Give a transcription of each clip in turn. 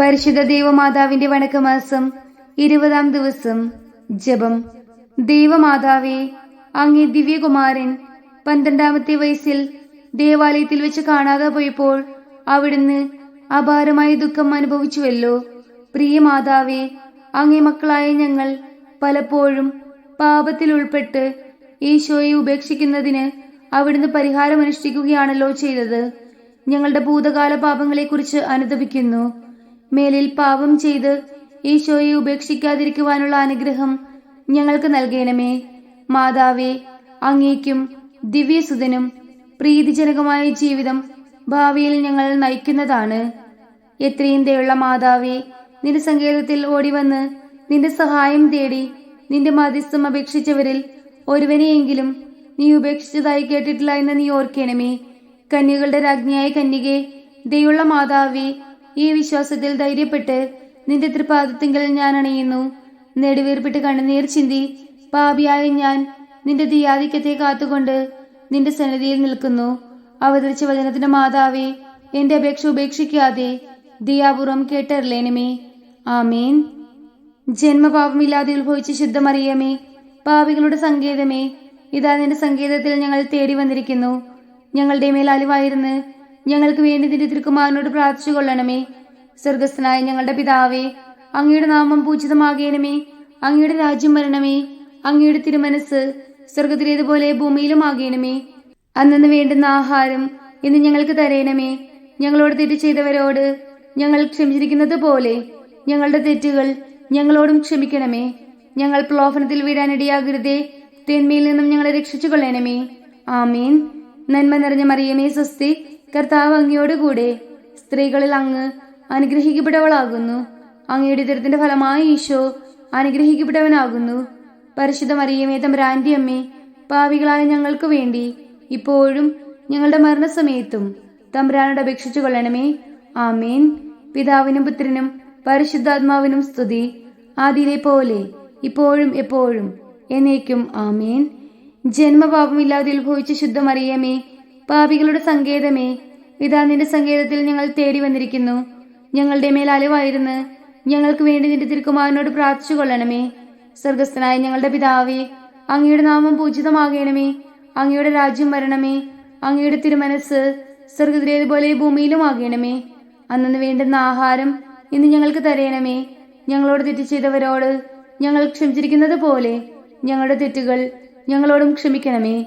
പരിശുദ്ധ ദൈവമാതാവിന്റെ വണക്കമാസം ഇരുപതാം ദിവസം ജപം. ദേവമാതാവെ അങ്ങേ ദിവ്യകുമാരൻ പന്ത്രണ്ടാമത്തെ വയസ്സിൽ ദേവാലയത്തിൽ വെച്ച് കാണാതെ പോയപ്പോൾ അവിടുന്ന് അപാരമായ ദുഃഖം അനുഭവിച്ചുവല്ലോ. പ്രിയ മാതാവെ അങ്ങേ മക്കളായ ഞങ്ങൾ പലപ്പോഴും പാപത്തിൽ ഉൾപ്പെട്ട് ഈശോയെ ഉപേക്ഷിക്കുന്നതിന് അവിടുന്ന് പരിഹാരമനുഷ്ഠിക്കുകയാണല്ലോ ചെയ്തത്. ഞങ്ങളുടെ ഭൂതകാല പാപങ്ങളെക്കുറിച്ച് അനുദപിക്കുന്നു. മേലിൽ പാപം ചെയ്ത് ഈശോയെ ഉപേക്ഷിക്കാതിരിക്കുവാനുള്ള അനുഗ്രഹം ഞങ്ങൾക്ക് നൽകണമേ. മാതാവേ അങ്ങേക്കും ദിവ്യസുതനും പ്രീതിജനകമായ ജീവിതം ഭാവിയിൽ ഞങ്ങൾ നയിക്കുന്നതാണ്. എത്രയും ദയുള്ള മാതാവേ നിന്റെ സങ്കേതത്തിൽ ഓടിവന്ന് നിന്റെ സഹായം തേടി നിന്റെ മധ്യസ്ഥം അപേക്ഷിച്ചവരിൽ ഒരുവനെയെങ്കിലും നീ ഉപേക്ഷിച്ചതായി കേട്ടിട്ടില്ല എന്ന് നീ ഓർക്കണമേ. കന്യകളുടെ രാജ്ഞിയായ കന്യകെ ദയുള്ള മാതാവേ ഈ വിശ്വാസത്തിൽ ധൈര്യപ്പെട്ട് നിന്റെ തൃപാദത്തിങ്കൽ ഞാൻ അണയുന്നു. നെടുവേർപ്പിട്ട് കണ്ണുനീർ ചിന്തി പാപിയായ ഞാൻ നിന്റെ ദിയാധിക്യത്തെ കാത്തുകൊണ്ട് നിന്റെ സന്നിധിയിൽ നിൽക്കുന്നു. അവതരിച്ച വചനത്തിന്റെ മാതാവേ എന്റെ അപേക്ഷ ഉപേക്ഷിക്കാതെ ദിയാപൂർവം കേട്ടറിലേണമേ. ആമേൻ. ജന്മപാപമില്ലാതെ ഉത്ഭവിച്ച ശുദ്ധമറിയമേ പാപികളുടെ സങ്കേതമേ ഇതാ നിന്റെ സങ്കേതത്തിൽ ഞങ്ങൾ തേടി വന്നിരിക്കുന്നു. ഞങ്ങളുടെ മേൽ അലിവായിരുന്ന് ഞങ്ങൾക്ക് വേണ്ടി നിന്റെ തിരുക്കുമാരനോട് പ്രാർത്ഥിച്ചു കൊള്ളണമേ. സ്വർഗസ്ഥനായ ഞങ്ങളുടെ പിതാവേ അങ്ങയുടെ നാമം പൂജിതമാകേണമേ. അങ്ങയുടെ രാജ്യം വരണമേ. അങ്ങയുടെ തിരുമനസ് സ്വർഗത്തിലേതുപോലെ ഭൂമിയിലും ആകേണമേ. അന്നു വേണ്ടുന്ന ആഹാരം ഇന്ന് ഞങ്ങൾക്ക് തരേണമേ. ഞങ്ങളോട് തെറ്റ് ചെയ്തവരോട് ഞങ്ങൾ ക്ഷമിച്ചിരിക്കുന്നത് പോലെ ഞങ്ങളുടെ തെറ്റുകൾ ഞങ്ങളോടും ക്ഷമിക്കണമേ. ഞങ്ങൾ പ്രലോഭനത്തിൽ വീഴാനിടയാകരുതേ തേന്മയിൽ നിന്നും ഞങ്ങളെ രക്ഷിച്ചു കൊള്ളണമേ ആമീൻ. നന്മ നിറഞ്ഞ മറിയമേ സ്വസ്തി. കർത്താവ് അങ്ങയോടുകൂടെ സ്ത്രീകളിൽ അങ്ങ് അനുഗ്രഹിക്കപ്പെട്ടവളാകുന്നു. അങ്ങയുടെ ദുരിതത്തിന്റെ ഫലമായി ഈശോ അനുഗ്രഹിക്കപ്പെട്ടവനാകുന്നു. പരിശുദ്ധ മറിയമേ തമ്പുരാന്റെ അമ്മേ പാവികളായ ഞങ്ങൾക്ക് വേണ്ടി ഇപ്പോഴും ഞങ്ങളുടെ മരണസമയത്തും തമ്പുരാനോട് അപേക്ഷിച്ചു കൊള്ളണമേ. ആമേൻ. പിതാവിനും പുത്രനും പരിശുദ്ധാത്മാവിനും സ്തുതി. ആദിയിലെ പോലെ ഇപ്പോഴും എപ്പോഴും എന്നേക്കും ആമേൻ. ജന്മപാപമില്ലാതെ ഉത്ഭവിച്ച ശുദ്ധമറിയമേ പാപികളുടെ സങ്കേതമേ ഇതാ നിന്റെ സങ്കേതത്തിൽ ഞങ്ങൾ തേടി വന്നിരിക്കുന്നു. ഞങ്ങളുടെ മേൽ അലവായിരുന്നു ഞങ്ങൾക്ക് വേണ്ടി നിന്റെ തിരുക്കുമാരനോട് പ്രാർത്ഥിച്ചു കൊള്ളണമേ. സ്വർഗസ്ഥനായ ഞങ്ങളുടെ പിതാവേ അങ്ങയുടെ നാമം പൂജിതമാകണമേ. അങ്ങയുടെ രാജ്യം വരണമേ. അങ്ങയുടെ തിരുമനസ് സ്വർഗത്തിലേതുപോലെ ഭൂമിയിലും ആകണമേ. അന്നു വേണ്ടുന്ന ആഹാരം ഇന്ന് ഞങ്ങൾക്ക് തരയണമേ ഞങ്ങളോട് തെറ്റ് ചെയ്തവരോട് ഞങ്ങൾ ക്ഷമിച്ചിരിക്കുന്നത് പോലെ ഞങ്ങളുടെ തെറ്റുകൾ ഞങ്ങളോടും ക്ഷമിക്കണമേ.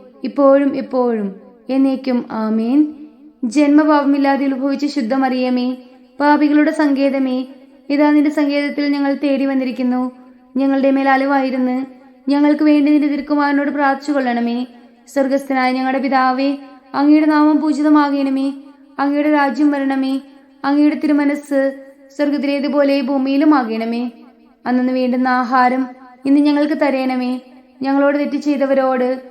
ഇപ്പോഴും ഇപ്പോഴും എന്നേക്കും ആമേൻ. ജന്മപാപമില്ലാതെ ഉത്ഭവിച്ച ശുദ്ധമറിയമേ പാപികളുടെ സങ്കേതമേ ഇതാ നിന്റെ സങ്കേതത്തിൽ ഞങ്ങൾ തേടി വന്നിരിക്കുന്നു. ഞങ്ങളുടെ മേൽ അലവായിരുന്ന്. ഞങ്ങൾക്ക് വേണ്ടി നിന്റെ തിരുക്കുമാരനോട് പ്രാർത്ഥിച്ചു കൊള്ളണമേ. സ്വർഗസ്ഥനായ ഞങ്ങളുടെ പിതാവേ അങ്ങയുടെ നാമം പൂജിതമാകണമേ. അങ്ങയുടെ രാജ്യം വരണമേ. അങ്ങയുടെ തിരുമനസ് സ്വർഗത്തിലേതുപോലെ ഭൂമിയിലും ആകണമേ. അന്നു വേണ്ടുന്ന ആഹാരം ഇന്ന് ഞങ്ങൾക്ക് തരയണമേ ഞങ്ങളോട് തെറ്റ് ചെയ്തവരോട്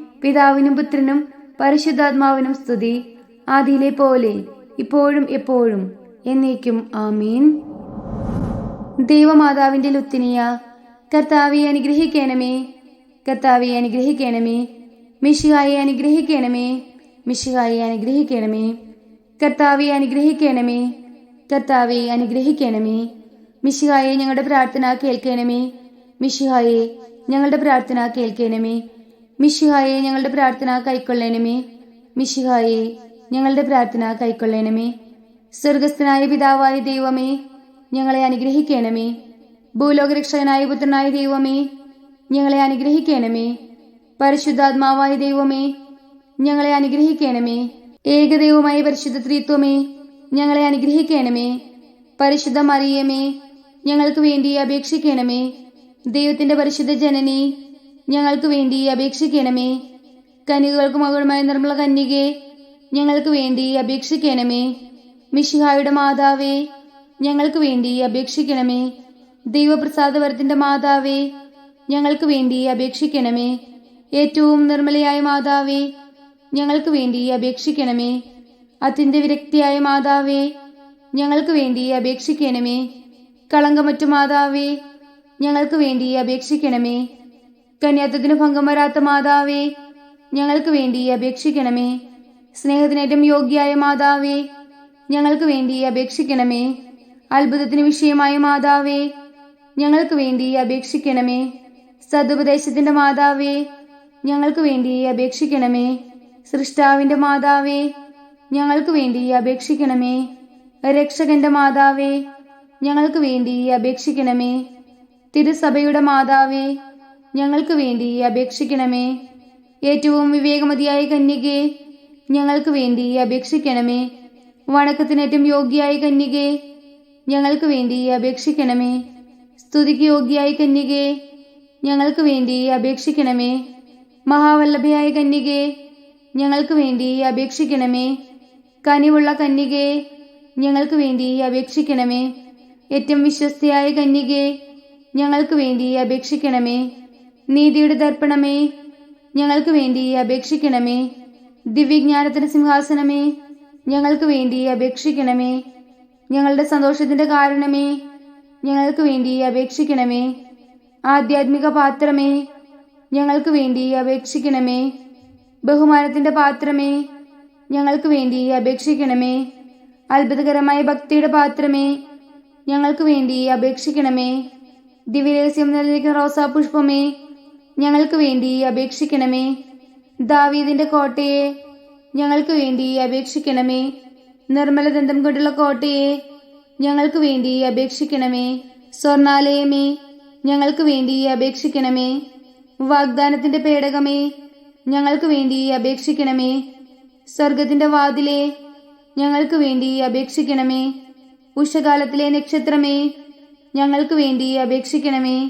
പിതാവിനും പുത്രനും പരിശുദ്ധാത്മാവിനും സ്തുതി ആദിയിലെ പോലെ ഇപ്പോഴും എപ്പോഴും എന്നേക്കും ആമീൻ. ദൈവമാതാവിന്റെ ലുത്തിനിയ കർത്താവെ അനുഗ്രഹിക്കണമേ കർത്താവെ അനുഗ്രഹിക്കണമേ മിഷിഹായെ അനുഗ്രഹിക്കണമേ മിഷിഹായെ അനുഗ്രഹിക്കണമേ കർത്താവെ അനുഗ്രഹിക്കണമേ കർത്താവെ അനുഗ്രഹിക്കണമേ മിഷിഹായെ ഞങ്ങളുടെ പ്രാർത്ഥന കേൾക്കണമേ മിഷിഹായെ ഞങ്ങളുടെ പ്രാർത്ഥന കേൾക്കണമേ മിഷിഹായെ ഞങ്ങളുടെ പ്രാർത്ഥന കൈക്കൊള്ളേനമേ മിഷിഹായെ ഞങ്ങളുടെ പ്രാർത്ഥന കൈക്കൊള്ളേനമേ സ്വർഗസ്ഥനായ പിതാവായ ദൈവമേ ഞങ്ങളെ അനുഗ്രഹിക്കണമേ. ഭൂലോകരക്ഷകനായ പുത്രനായ ദൈവമേ ഞങ്ങളെ അനുഗ്രഹിക്കണമേ. പരിശുദ്ധാത്മാവായ ദൈവമേ ഞങ്ങളെ അനുഗ്രഹിക്കണമേ. ഏകദൈവമായ പരിശുദ്ധ ത്രിത്വമേ ഞങ്ങളെ അനുഗ്രഹിക്കണമേ. പരിശുദ്ധ മറിയമേ ഞങ്ങൾക്ക് വേണ്ടി അപേക്ഷിക്കണമേ. ദൈവത്തിന്റെ പരിശുദ്ധ ജനനി ഞങ്ങൾക്ക് വേണ്ടി അപേക്ഷിക്കണമേ. കനികൾക്ക് മകളുമായി നിർമ്മല കന്യകെ ഞങ്ങൾക്ക് വേണ്ടി അപേക്ഷിക്കണമേ. മിഷിഹായുടെ മാതാവേ ഞങ്ങൾക്ക് വേണ്ടി അപേക്ഷിക്കണമേ. ദൈവപ്രസാദവരത്തിന്റെ മാതാവേ ഞങ്ങൾക്ക് വേണ്ടി അപേക്ഷിക്കണമേ. ഏറ്റവും നിർമ്മലയായ മാതാവേ ഞങ്ങൾക്ക് വേണ്ടി അപേക്ഷിക്കണമേ. അത്യന്ത വിരക്തിയായ മാതാവേ ഞങ്ങൾക്ക് വേണ്ടി അപേക്ഷിക്കണമേ. കളങ്കമറ്റു മാതാവേ ഞങ്ങൾക്ക് വേണ്ടി അപേക്ഷിക്കണമേ. കന്യാത്വത്തിന് ഭംഗം വരാത്ത മാതാവേ ഞങ്ങൾക്ക് വേണ്ടി അപേക്ഷിക്കണമേ. സ്നേഹത്തിനേറ്റം യോഗ്യായ മാതാവേ ഞങ്ങൾക്ക് വേണ്ടി അപേക്ഷിക്കണമേ. അത്ഭുതത്തിന് വിഷയമായ മാതാവേ ഞങ്ങൾക്ക് വേണ്ടി അപേക്ഷിക്കണമേ. സതുപദേശത്തിന്റെ മാതാവേ ഞങ്ങൾക്ക് വേണ്ടി അപേക്ഷിക്കണമേ. സൃഷ്ടാവിന്റെ മാതാവേ ഞങ്ങൾക്ക് വേണ്ടി അപേക്ഷിക്കണമേ. രക്ഷകന്റെ മാതാവേ ഞങ്ങൾക്ക് വേണ്ടി അപേക്ഷിക്കണമേ. തിരുസഭയുടെ മാതാവേ ഞങ്ങൾക്ക് വേണ്ടി അപേക്ഷിക്കണമേ. ഏറ്റവും വിവേകമതിയായ കന്യകെ ഞങ്ങൾക്ക് വേണ്ടി അപേക്ഷിക്കണമേ. വണക്കത്തിനേറ്റം യോഗ്യായ കന്യകെ ഞങ്ങൾക്ക് വേണ്ടി അപേക്ഷിക്കണമേ. സ്തുതിക്ക് യോഗ്യായ കന്യകെ ഞങ്ങൾക്ക് വേണ്ടി അപേക്ഷിക്കണമേ. മഹാവല്ലഭയായ കന്യകെ ഞങ്ങൾക്ക് വേണ്ടി അപേക്ഷിക്കണമേ. കനിവുള്ള കന്യകെ ഞങ്ങൾക്ക് വേണ്ടി അപേക്ഷിക്കണമേ. ഏറ്റവും വിശ്വസ്തയായ കന്യകെ ഞങ്ങൾക്ക് വേണ്ടി അപേക്ഷിക്കണമേ. നീതിയുടെ ദർപ്പണമേ. ഞങ്ങൾക്ക് വേണ്ടി അപേക്ഷിക്കണമേ. ദിവ്യജ്ഞാനത്തിന് സിംഹാസനമേ. ഞങ്ങൾക്ക് വേണ്ടി അപേക്ഷിക്കണമേ. ഞങ്ങളുടെ സന്തോഷത്തിന്റെ കാരണമേ. ഞങ്ങൾക്ക് വേണ്ടി അപേക്ഷിക്കണമേ. ആധ്യാത്മിക പാത്രമേ. ഞങ്ങൾക്ക് വേണ്ടി അപേക്ഷിക്കണമേ. ബഹുമാനത്തിന്റെ പാത്രമേ. ഞങ്ങൾക്ക് വേണ്ടി അപേക്ഷിക്കണമേ. അത്ഭുതകരമായ ഭക്തിയുടെ പാത്രമേ. ഞങ്ങൾക്ക് വേണ്ടി അപേക്ഷിക്കണമേ. ദിവ്യരഹസ്യം നിലനിൽക്കുന്ന റോസാ പുഷ്പമേ. ഞങ്ങൾക്ക് വേണ്ടി അപേക്ഷിക്കണമേ. ദാവീദിന്റെ കോട്ടയെ ഞങ്ങൾക്ക് വേണ്ടി അപേക്ഷിക്കണമേ. നിർമ്മലദന്തം കൊണ്ടുള്ള കോട്ടയെ ഞങ്ങൾക്ക് വേണ്ടി അപേക്ഷിക്കണമേ. സ്വർണാലയമേ ഞങ്ങൾക്ക് വേണ്ടി അപേക്ഷിക്കണമേ. വാഗ്ദാനത്തിന്റെ പേടകമേ ഞങ്ങൾക്ക് വേണ്ടി അപേക്ഷിക്കണമേ. സ്വർഗത്തിന്റെ വാതിലെ ഞങ്ങൾക്ക് വേണ്ടി അപേക്ഷിക്കണമേ. ഉഷകാലത്തിലെ നക്ഷത്രമേ ഞങ്ങൾക്ക് വേണ്ടി അപേക്ഷിക്കണമേ.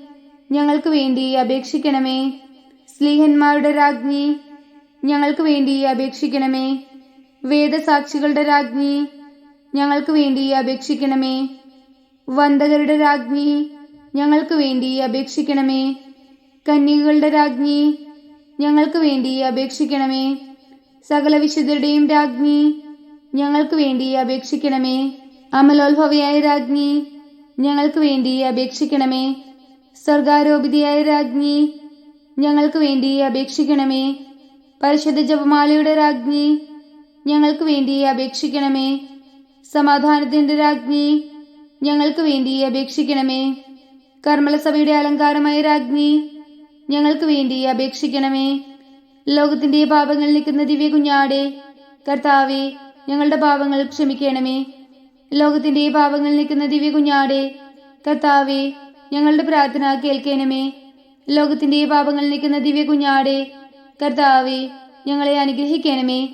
ഞങ്ങൾക്ക് വേണ്ടി അപേക്ഷിക്കണമേ. സ്ലീഹന്മാരുടെ രാജ്ഞി ഞങ്ങൾക്ക് വേണ്ടി അപേക്ഷിക്കണമേ. വേദസാക്ഷികളുടെ രാജ്ഞി ഞങ്ങൾക്ക് വേണ്ടി അപേക്ഷിക്കണമേ. വന്ദകരുടെ രാജ്ഞി ഞങ്ങൾക്ക് വേണ്ടി അപേക്ഷിക്കണമേ. കന്യകളുടെ രാജ്ഞി ഞങ്ങൾക്ക് വേണ്ടി അപേക്ഷിക്കണമേ. സകല വിശുദ്ധരുടെയും രാജ്ഞി ഞങ്ങൾക്ക് വേണ്ടി അപേക്ഷിക്കണമേ. അമലോത്ഭവയായ രാജ്ഞി ഞങ്ങൾക്ക് വേണ്ടി അപേക്ഷിക്കണമേ. സ്വർഗാരോപിതയായ രാജ്ഞി ഞങ്ങൾക്ക് വേണ്ടി അപേക്ഷിക്കണമേ. പരിശുദ്ധ ജപമാലയുടെ രാജ്ഞി ഞങ്ങൾക്ക് വേണ്ടി അപേക്ഷിക്കണമേ. സമാധാനത്തിന്റെ രാജ്ഞി ഞങ്ങൾക്ക് വേണ്ടി അപേക്ഷിക്കണമേ. കർമ്മലസഭയുടെ അലങ്കാരമായ രാജ്ഞി ഞങ്ങൾക്ക് വേണ്ടി അപേക്ഷിക്കണമേ. ലോകത്തിന്റെ പാപങ്ങൾ നിൽക്കുന്ന ദിവ്യ കുഞ്ഞാടെ കർത്താവെ ഞങ്ങളുടെ പാപങ്ങൾ ക്ഷമിക്കണമേ. ലോകത്തിന്റെ പാപങ്ങൾ നിൽക്കുന്ന ദിവ്യ കുഞ്ഞാടെ കർത്താവെ ഞങ്ങളുടെ പ്രാർത്ഥന കേൾക്കേനമേ ലോകത്തിന്റെ പാപങ്ങൾ നിൽക്കുന്ന ദിവ്യ കുഞ്ഞാടെ കർത്താവെ ഞങ്ങളെ അനുഗ്രഹിക്കണമേ.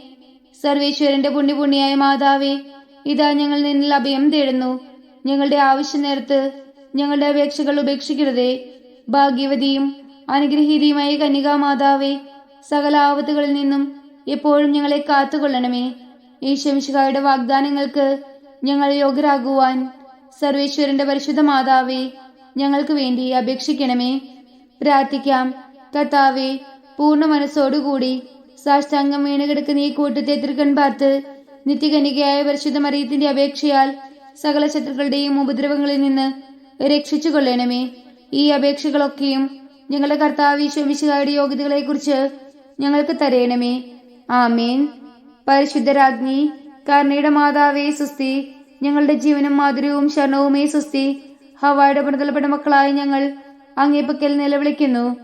സർവേശ്വരന്റെ പുണ്യപുണ്യായ മാതാവേ ഇതാ ഞങ്ങൾ നിന്നിൽ അഭയം തേടുന്നു. ഞങ്ങളുടെ ആവശ്യം നേരത്ത് ഞങ്ങളുടെ അപേക്ഷകൾ ഉപേക്ഷിക്കരുതേ. ഭാഗ്യവതിയും അനുഗ്രഹീതയുമായ കന്യകാ മാതാവേ സകല ആപത്തുകളിൽ നിന്നും എപ്പോഴും ഞങ്ങളെ കാത്തുകൊള്ളണമേ. ഈ ഈശ്വമിശുകായുടെ വാഗ്ദാനങ്ങൾക്ക് ഞങ്ങൾ യോഗ്യരാകുവാൻ സർവേശ്വരന്റെ പരിശുദ്ധ മാതാവേ ഞങ്ങൾക്ക് വേണ്ടി അപേക്ഷിക്കണമേ. പ്രാർത്ഥിക്കാം. കർത്താവെ പൂർണ മനസ്സോടുകൂടി സാഷ്ടാംഗം വീണ് കിടക്കുന്ന ഈ കൂട്ടത്തെ തൃക്കൺ പാർത്ത് നിത്യകനികയായ പരിശുദ്ധ മറിയത്തിന്റെ അപേക്ഷയാൽ സകല ശത്രുക്കളുടെയും ഉപദ്രവങ്ങളിൽ നിന്ന് രക്ഷിച്ചു കൊള്ളണമേ ഈ അപേക്ഷകളൊക്കെയും ഞങ്ങളുടെ കർത്താവ് ഈശോമിശുകാരുടെ യോഗ്യതകളെക്കുറിച്ച് ഞങ്ങൾക്ക് തരയണമേ ആമേൻ. പരിശുദ്ധരാജ്ഞി കർണയുടെ മാതാവേ സുസ്തി ഞങ്ങളുടെ ജീവനും മാധുര്യവും ശരണവുമേ സുസ്തി ഹവായുടെ പ്രതലപ്പെട്ട മക്കളായ ഞങ്ങൾ അങ്ങേപ്പക്കൽ നിലവിളിക്കുന്നു.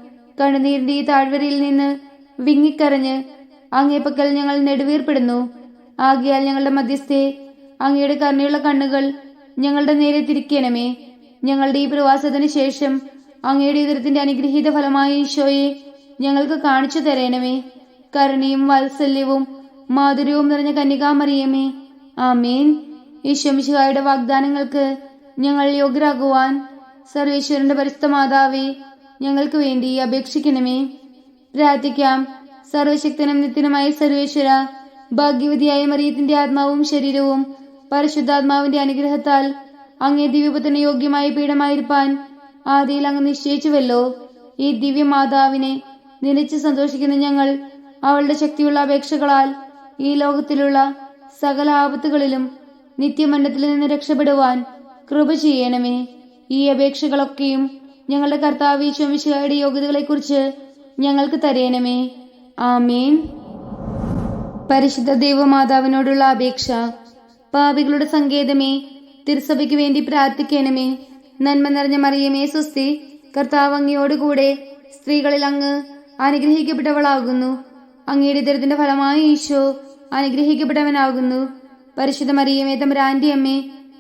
കണ്ണുനീരിന്റെ ഈ താഴ്വരയിൽ നിന്ന് വിങ്ങിക്കരഞ്ഞ് അങ്ങേപ്പക്കൽ ഞങ്ങൾ നെടുവീർപ്പെടുന്നു. ആകിയാൽ ഞങ്ങളുടെ മധ്യസ്ഥെ അങ്ങയുടെ കരുണയുള്ള കണ്ണുകൾ ഞങ്ങളുടെ നേരെ തിരിക്കണമേ. ഞങ്ങളുടെ ഈ പ്രവാസത്തിന് ശേഷം അങ്ങയുടെ ഇതരത്തിന്റെ അനുഗ്രഹീത ഫലമായ ഈശോയെ ഞങ്ങൾക്ക് കാണിച്ചു തരണമേ. കരുണയും വാത്സല്യവും മാധുര്യവും നിറഞ്ഞ കന്യകാമറിയമേ. ആമേൻ. ഈശോ മിശിഹായുടെ വാഗ്ദാനങ്ങൾക്ക് ഞങ്ങൾ യോഗ്യരാകുവാൻ സർവേശ്വരന്റെ പരിസ്ഥ മാതാവേ ഞങ്ങൾക്ക് വേണ്ടി അപേക്ഷിക്കണമേ. പ്രാർത്ഥിക്കാം. സർവശക്തനും നിത്യനുമായ സർവേശ്വര ഭാഗ്യവതിയായ മറിയത്തിന്റെ ആത്മാവും ശരീരവും പരിശുദ്ധാത്മാവിന്റെ അനുഗ്രഹത്താൽ അങ്ങേ ദിവ്യപത്തിന് യോഗ്യമായ പീഠമായിരിക്കാൻ ആദിയിൽ അങ്ങ് നിശ്ചയിച്ചുവല്ലോ. ഈ ദിവ്യ മാതാവിനെ നിലച്ച് സന്തോഷിക്കുന്ന ഞങ്ങൾ അവളുടെ ശക്തിയുള്ള അപേക്ഷകളാൽ ഈ ലോകത്തിലുള്ള സകല ആപത്തുകളിലും നിത്യമണ്ഡത്തിൽ നിന്ന് രക്ഷപ്പെടുവാൻ കൃപ ചെയ്യണമേ. ഈ അപേക്ഷകളൊക്കെയും ഞങ്ങളുടെ കർത്താവ് ഈശോമിശിഹായുടെ യോഗ്യതകളെക്കുറിച്ച് ഞങ്ങൾക്ക് തരയണമേ ആമേൻ. പരിശുദ്ധ ദൈവമാതാവിനോടുള്ള അപേക്ഷ. പാപികളുടെ സങ്കേതമേ തിരുസഭയ്ക്ക് വേണ്ടി പ്രാർത്ഥിക്കണമേ. നന്മ നിറഞ്ഞ മറിയമേ സുസ്തി കർത്താവ് അങ്ങയോടുകൂടെ സ്ത്രീകളിൽ അങ്ങ് അനുഗ്രഹിക്കപ്പെട്ടവളാകുന്നു. അങ്ങയുടെ ദരിദ്രത്തിന്റെ ഫലമായ ഈശോ അനുഗ്രഹിക്കപ്പെട്ടവനാകുന്നു. പരിശുദ്ധ മറിയമേ തമ്പുരാന്റെ അമ്മേ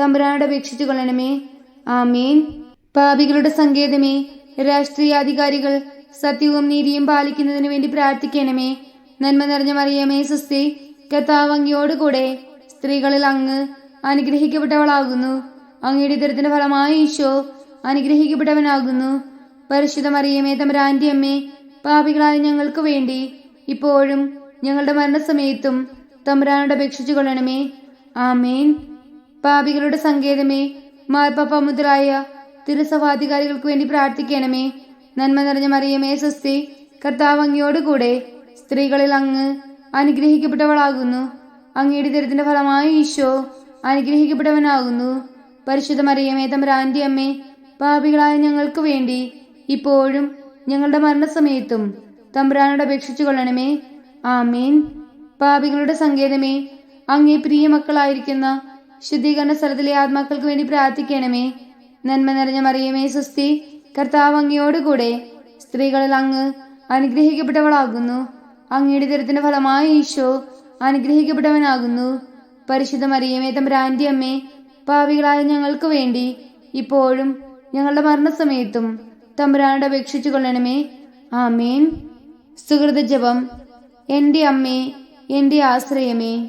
തമ്പുരാനോട് അപേക്ഷിച്ചു കൊള്ളണമേ. ആമേൻ. പാപികളുടെ സങ്കേതമേ രാഷ്ട്രീയാധികാരികൾ സത്യവും നീതിയും പാലിക്കുന്നതിന് വേണ്ടി പ്രാർത്ഥിക്കണമേ. നന്മ നിറഞ്ഞ മറിയമേ സുസ്തി കർത്താവ് അങ്ങയോടുകൂടെ സ്ത്രീകളിൽ അങ്ങ് അനുഗ്രഹിക്കപ്പെട്ടവളാകുന്നു. അങ്ങയുടെ ഇത്തരത്തിന്റെ ഫലമായി ഈശോ അനുഗ്രഹിക്കപ്പെട്ടവനാകുന്നു. പരിശുദ്ധ മറിയമേ തമ്പുരാന്റെ അമ്മേ പാപികളായ ഞങ്ങൾക്ക് വേണ്ടി ഇപ്പോഴും ഞങ്ങളുടെ മരണസമയത്തും തമ്പുരാനോട് അപേക്ഷിച്ചു കൊള്ളണമേ. ആമേൻ. പാപികളുടെ സങ്കേതമേ മാർപ്പാപ്പ മുതലായ തിരുസഭാധികാരികൾക്ക് വേണ്ടി പ്രാർത്ഥിക്കണമേ. നന്മ നിറഞ്ഞ മറിയമേ സ്വസ്തി കർത്താവ് അങ്ങയോടുകൂടെ സ്ത്രീകളിൽ അങ്ങ് അനുഗ്രഹിക്കപ്പെട്ടവളാകുന്നു. അങ്ങയുടെ ദരിദ്രത്തിന്റെ ഫലമായി ഈശോ അനുഗ്രഹിക്കപ്പെട്ടവനാകുന്നു. പരിശുദ്ധ മറിയമേ തമ്പുരാന്റെ അമ്മേ പാപികളായ ഞങ്ങൾക്ക് വേണ്ടി ഇപ്പോഴും ഞങ്ങളുടെ മരണസമയത്തും തമ്പുരാനോട് അപേക്ഷിച്ചു കൊള്ളണമേ. ആമേൻ. പാപികളുടെ സങ്കേതമേ അങ്ങേ പ്രിയ മക്കളായിരിക്കുന്ന ശുദ്ധീകരണ സ്ഥലത്തിലെ ആത്മാക്കൾക്ക് വേണ്ടി പ്രാർത്ഥിക്കണമേ. നന്മ നിറഞ്ഞ മറിയമേ സുസ്തി കർത്താവ് അങ്ങയോടുകൂടെ സ്ത്രീകളിൽ അങ്ങ് അനുഗ്രഹിക്കപ്പെട്ടവളാകുന്നു. അങ്ങയുടെ തിരത്തിന്റെ ഫലമായി ഈശോ അനുഗ്രഹിക്കപ്പെട്ടവനാകുന്നു. പരിശുദ്ധ മറിയമേ തമ്പുരാന്റെ അമ്മേ പാവികളായ ഞങ്ങൾക്ക് വേണ്ടി ഇപ്പോഴും ഞങ്ങളുടെ മരണസമയത്തും തമ്പുരാനോട് അപേക്ഷിച്ചു കൊള്ളണമേ. ആമേൻ. സുഹൃത ജപം. എന്റെ അമ്മേ എന്റെ ആശ്രയമേ.